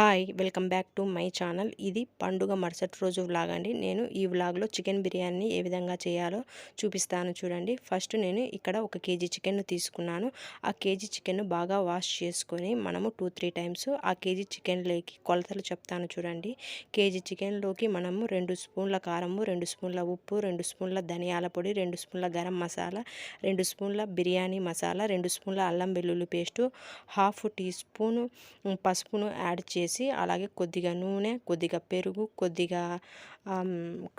Hi welcome back to my channel. ఇది పండుగ మరుసటి రోజు వ్లాగ్ అండి. నేను ఈ వ్లాగ్లో చికెన్ బిర్యానీని ఏ విధంగా చేయాలో చూపిస్తాను చూడండి. ఫస్ట్ నేను ఇక్కడ ఒక కేజీ చికెన్ తీసుకున్నాను. ఆ కేజీ చికెన్ బాగా వాష్ చేసుకొని మనము టూ త్రీ టైమ్స్ ఆ కేజీ చికెన్లోకి కొలతలు చెప్తాను చూడండి. కేజీ చికెన్లోకి మనము రెండు స్పూన్ల కారము రెండు స్పూన్ల ఉప్పు రెండు స్పూన్ల ధనియాల పొడి రెండు స్పూన్ల గరం మసాలా రెండు స్పూన్ల బిర్యానీ మసాలా రెండు స్పూన్ల అల్లం వెల్లుల్లి పేస్టు హాఫ్ టీ స్పూను పసుపును యాడ్ చేసి అలాగే కొద్దిగా నూనె కొద్దిగా పెరుగు కొద్దిగా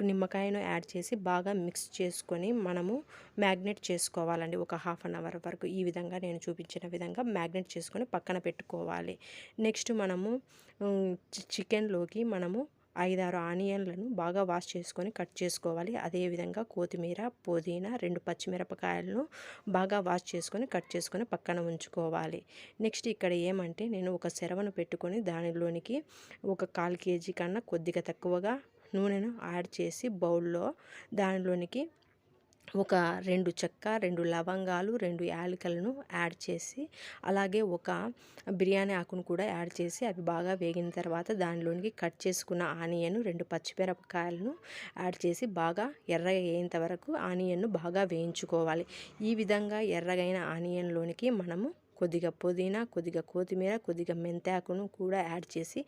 నిమ్మకాయను యాడ్ చేసి బాగా మిక్స్ చేసుకొని మనము మ్యాగ్నెట్ చేసుకోవాలండి. ఒక హాఫ్ అన్ అవర్ వరకు ఈ విధంగా నేను చూపించిన విధంగా మ్యాగ్నెట్ చేసుకొని పక్కన పెట్టుకోవాలి. నెక్స్ట్ మనము చికెన్లోకి మనము ఐదారు ఆనియన్లను బాగా వాష్ చేసుకొని కట్ చేసుకోవాలి. అదేవిధంగా కొత్తిమీర పుదీనా రెండు పచ్చిమిరపకాయలను బాగా వాష్ చేసుకొని కట్ చేసుకొని పక్కన ఉంచుకోవాలి. నెక్స్ట్ ఇక్కడ ఏమంటే నేను ఒక సెరవను పెట్టుకొని దానిలోనికి ఒక కాల్ కేజీ కన్నా కొద్దిగా తక్కువగా నూనెను యాడ్ చేసి బౌల్లో దానిలోనికి ఒక రెండు చెక్క రెండు లవంగాలు రెండు యాలకలను యాడ్ చేసి అలాగే ఒక బిర్యానీ ఆకును కూడా యాడ్ చేసి అవి బాగా వేగిన తర్వాత దానిలోనికి కట్ చేసుకున్న ఆనియన్ రెండు పచ్చిమిరపకాయలను యాడ్ చేసి బాగా ఎర్రగా అయ్యేంత వరకు ఆనియన్ను బాగా వేయించుకోవాలి. ఈ విధంగా ఎర్రగైన ఆనియన్లోనికి మనము కొద్దిగా పుదీనా కొద్దిగా కొత్తిమీర కొద్దిగా మెంతాకును కూడా యాడ్ చేసి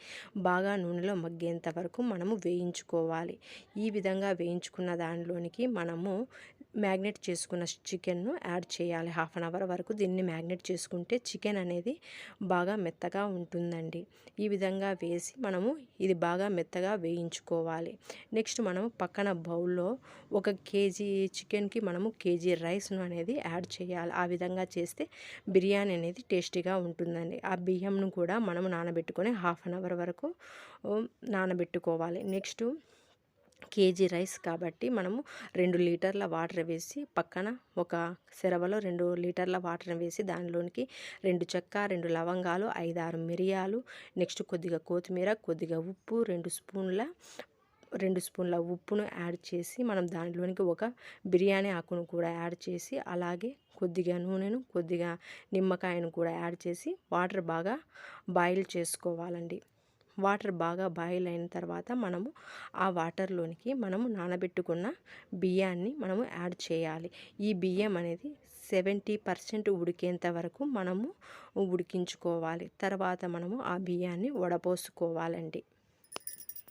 బాగా నూనెలో మగ్గేంత వరకు మనము వేయించుకోవాలి. ఈ విధంగా వేయించుకున్న దానిలోనికి మనము మ్యాగ్నెట్ చేసుకున్న చికెన్ను యాడ్ చేయాలి. హాఫ్ అన్ అవర్ వరకు దీన్ని మ్యాగ్నెట్ చేసుకుంటే చికెన్ అనేది బాగా మెత్తగా ఉంటుందండి. ఈ విధంగా వేసి మనము ఇది బాగా మెత్తగా వేయించుకోవాలి. నెక్స్ట్ మనము పక్కన బౌల్లో ఒక కేజీ చికెన్కి మనము కేజీ రైస్ను అనేది యాడ్ చేయాలి. ఆ విధంగా చేస్తే బిర్యానీ అనేది టేస్టీగా ఉంటుందండి. ఆ బియ్యంను కూడా మనము నానబెట్టుకొని హాఫ్ అన్ అవర్ వరకు నానబెట్టుకోవాలి. నెక్స్ట్ కేజీ రైస్ కాబట్టి మనము రెండు లీటర్ల వాటర్ వేసి పక్కన ఒక సెరవలో రెండు లీటర్ల వాటర్ వేసి దానిలోనికి రెండు చెక్క రెండు లవంగాలు ఐదారు మిరియాలు నెక్స్ట్ కొద్దిగా కొత్తిమీర కొద్దిగా ఉప్పు రెండు స్పూన్ల రెండు స్పూన్ల ఉప్పును యాడ్ చేసి మనం దానిలోనికి ఒక బిర్యానీ ఆకును కూడా యాడ్ చేసి అలాగే కొద్దిగా నూనెను కొద్దిగా నిమ్మకాయను కూడా యాడ్ చేసి వాటర్ బాగా బాయిల్ చేసుకోవాలండి. వాటర్ బాగా బాయిల్ అయిన తర్వాత మనము ఆ వాటర్లోనికి మనము నానబెట్టుకున్న బియ్యాన్ని మనము యాడ్ చేయాలి. ఈ బియ్యం అనేది సెవెంటీ పర్సెంట్ ఉడికేంత వరకు మనము ఉడికించుకోవాలి. తర్వాత మనము ఆ బియ్యాన్ని వడపోసుకోవాలండి.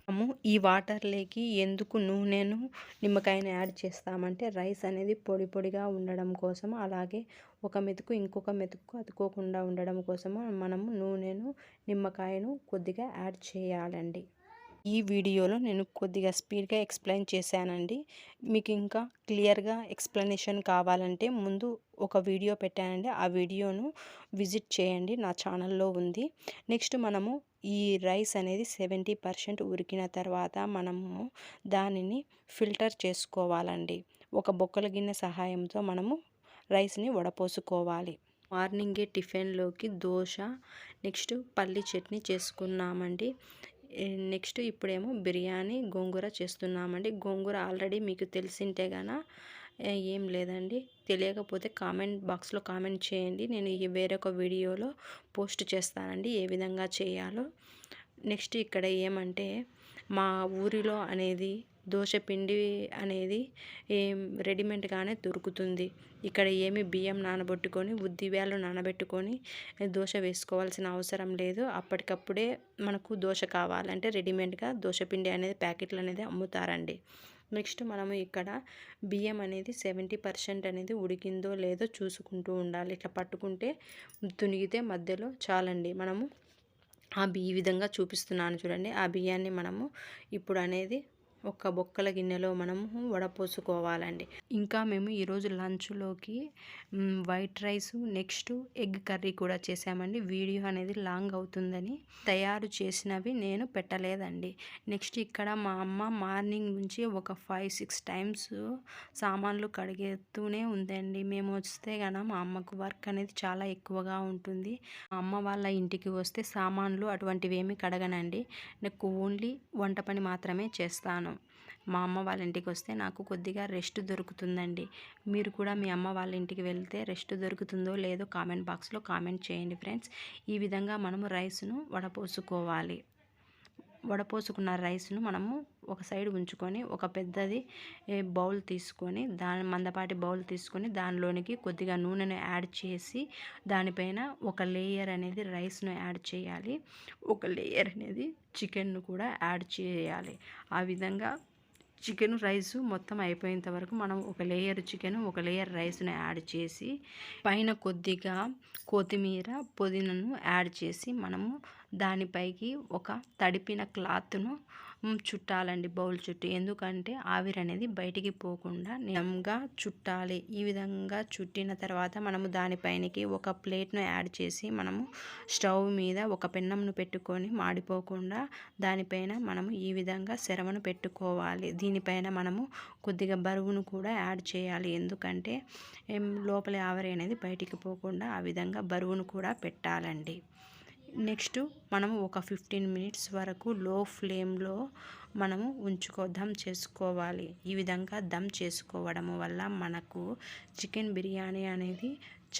మనము ఈ వాటర్లోకి ఎందుకు నూనెను నిమ్మకాయను యాడ్ చేస్తామంటే రైస్ అనేది పొడి పొడిగా ఉండడం కోసం అలాగే ఒక మెతుకు ఇంకొక మెతుకు అతుకోకుండా ఉండడం కోసము మనము నూనెను నిమ్మకాయను కొద్దిగా యాడ్ చేయాలండి. ఈ వీడియోలో నేను కొద్దిగా స్పీడ్గా ఎక్స్ప్లెయిన్ చేశానండి. మీకు ఇంకా క్లియర్గా ఎక్స్ప్లెనేషన్ కావాలంటే ముందు ఒక వీడియో పెట్టానండి. ఆ వీడియోను విజిట్ చేయండి. నా ఛానల్లో ఉంది. నెక్స్ట్ మనము ఈ రైస్ అనేది సెవెంటీ పర్సెంట్ ఉరికిన తర్వాత మనము దానిని ఫిల్టర్ చేసుకోవాలండి. ఒక బొక్కల గిన్నె సహాయంతో మనము రైస్ని వడపోసుకోవాలి. మార్నింగే టిఫిన్లోకి దోశ నెక్స్ట్ పల్లి చట్నీ చేసుకున్నామండి. నెక్స్ట్ ఇప్పుడేమో బిర్యానీ గోంగూర చేస్తున్నామండి. గోంగూర ఆల్రెడీ మీకు తెలిసింటే గాన ఏం లేదండి. తెలియకపోతే కామెంట్ బాక్స్లో కామెంట్ చేయండి. నేను ఈ వేరొక వీడియోలో పోస్ట్ చేస్తానండి ఏ విధంగా చేయాలో. నెక్స్ట్ ఇక్కడ ఏమంటే మా ఊరిలో అనేది దోశ పిండి అనేది ఏం రెడీమేడ్గానే దొరుకుతుంది. ఇక్కడ ఏమి బియ్యం నానబెట్టుకొని ఉద్దివ్యాలు నానబెట్టుకొని దోశ వేసుకోవాల్సిన అవసరం లేదు. అప్పటికప్పుడే మనకు దోశ కావాలంటే రెడీమేడ్గా దోశ పిండి అనేది ప్యాకెట్లు అనేది అమ్ముతారండి. నెక్స్ట్ మనము ఇక్కడ బియ్యం అనేది సెవెంటీ పర్సెంట్ అనేది ఉడికిందో లేదో చూసుకుంటూ ఉండాలి. ఇట్లా పట్టుకుంటే తునిగితే మధ్యలో చాలండి. మనము ఆ బియ్య విధంగా చూపిస్తున్నాను చూడండి. ఆ బియ్యాన్ని మనము ఇప్పుడు అనేది ఒక బొక్కల గిన్నెలో మనము వడపోసుకోవాలండి ఇంకా మేము ఈరోజు లంచ్లోకి white rice next egg curry కూడా చేసామండి. వీడియో అనేది లాంగ్ అవుతుందని తయారు చేసినవి నేను పెట్టలేదండి. నెక్స్ట్ ఇక్కడ మా అమ్మ మార్నింగ్ నుంచి ఒక ఫైవ్ సిక్స్ టైమ్స్ సామాన్లు కడిగేస్తూనే ఉందండి. మేము వస్తే కనుక మా అమ్మకు వర్క్ అనేది చాలా ఎక్కువగా ఉంటుంది. మా అమ్మ వాళ్ళ ఇంటికి వస్తే సామాన్లు అటువంటివి ఏమి కడగనండి. నాకు ఓన్లీ వంట పని మాత్రమే చేస్తాను. మా అమ్మ వాళ్ళ ఇంటికి వస్తే నాకు కొద్దిగా రెస్ట్ దొరుకుతుందండి. మీరు కూడా మీ అమ్మ వాళ్ళ ఇంటికి వెళ్తే రెస్ట్ దొరుకుతుందో లేదో కామెంట్ బాక్స్లో కామెంట్ చేయండి ఫ్రెండ్స్. ఈ విధంగా మనము రైస్ను వడపోసుకోవాలి. వడపోసుకున్న రైస్ను మనము ఒక సైడ్ ఉంచుకొని ఒక పెద్దది బౌల్ తీసుకొని దాని మందపాటి బౌల్ తీసుకొని దానిలోనికి కొద్దిగా నూనెను యాడ్ చేసి దానిపైన ఒక లేయర్ అనేది రైస్ను యాడ్ చేయాలి. ఒక లేయర్ అనేది చికెన్ను కూడా యాడ్ చేయాలి. ఆ విధంగా చికెన్ రైస్ మొత్తం అయిపోయేంత వరకు మనం ఒక లేయర్ చికెన్ ఒక లేయర్ రైస్ను యాడ్ చేసి పైన కొద్దిగా కొత్తిమీర పుదీనాను యాడ్ చేసి మనము దానిపైకి ఒక తడిపిన క్లాత్ను చుట్టాలండి బౌల్ చుట్టూ. ఎందుకంటే ఆవిరి అనేది బయటికి పోకుండా నిజంగా చుట్టాలి. ఈ విధంగా చుట్టిన తర్వాత మనము దానిపైనకి ఒక ప్లేట్ను యాడ్ చేసి మనము స్టవ్ మీద ఒక పెన్నంను పెట్టుకొని మాడిపోకుండా దానిపైన మనము ఈ విధంగా సెరవను పెట్టుకోవాలి. దీనిపైన మనము కొద్దిగా బరువును కూడా యాడ్ చేయాలి. ఎందుకంటే లోపల ఆవిరి అనేది బయటికి పోకుండా ఆ విధంగా బరువును కూడా పెట్టాలండి. నెక్స్ట్ మనము ఒక ఫిఫ్టీన్ మినిట్స్ వరకు లో ఫ్లేమ్లో మనము ఉంచుకో దమ్ చేసుకోవాలి. ఈ విధంగా దమ్ చేసుకోవడం వల్ల మనకు చికెన్ బిర్యానీ అనేది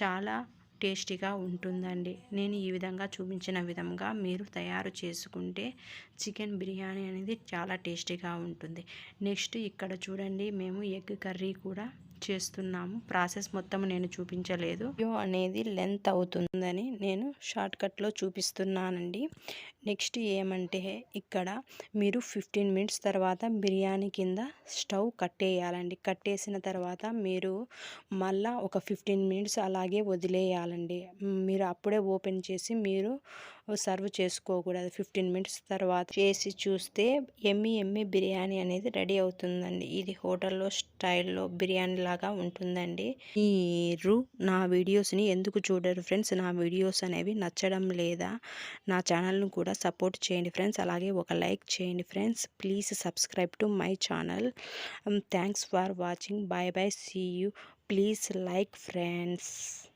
చాలా టేస్టీగా ఉంటుందండి. నేను ఈ విధంగా చూపించిన విధంగా మీరు తయారు చేసుకుంటే చికెన్ బిర్యానీ అనేది చాలా టేస్టీగా ఉంటుంది. నెక్స్ట్ ఇక్కడ చూడండి మేము ఎగ్ కర్రీ కూడా చేస్తున్నాము. ప్రాసెస్ మొత్తం నేను చూపించలేదు. వీడియో అనేది లెంత్ అవుతుందని నేను షార్ట్కట్లో చూపిస్తున్నానండి. నెక్స్ట్ ఏమంటే ఇక్కడ మీరు ఫిఫ్టీన్ మినిట్స్ తర్వాత బిర్యానీ కింద స్టవ్ కట్టేయాలండి. కట్టేసిన తర్వాత మీరు మళ్ళా ఒక ఫిఫ్టీన్ మినిట్స్ అలాగే వదిలేయాలండి. మీరు అప్పుడే ఓపెన్ చేసి మీరు సర్వ్ చేసుకోకూడదు. ఫిఫ్టీన్ మినిట్స్ తర్వాత చేసి చూస్తే ఎమ్మి ఎమ్మి బిర్యానీ అనేది రెడీ అవుతుందండి. ఇది హోటల్లో స్టైల్లో బిర్యానీ లాగా ఉంటుందండి. మీరు నా వీడియోస్ని ఎందుకు చూడరు ఫ్రెండ్స్? నా వీడియోస్ అనేవి నచ్చడం లేదా నా ఛానల్ను కూడా సపోర్ట్ చేయండి ఫ్రెండ్స్. అలాగే ఒక లైక్ చేయండి friends. Please subscribe to my channel. Thanks for watching. Bye bye. See you. Please like friends.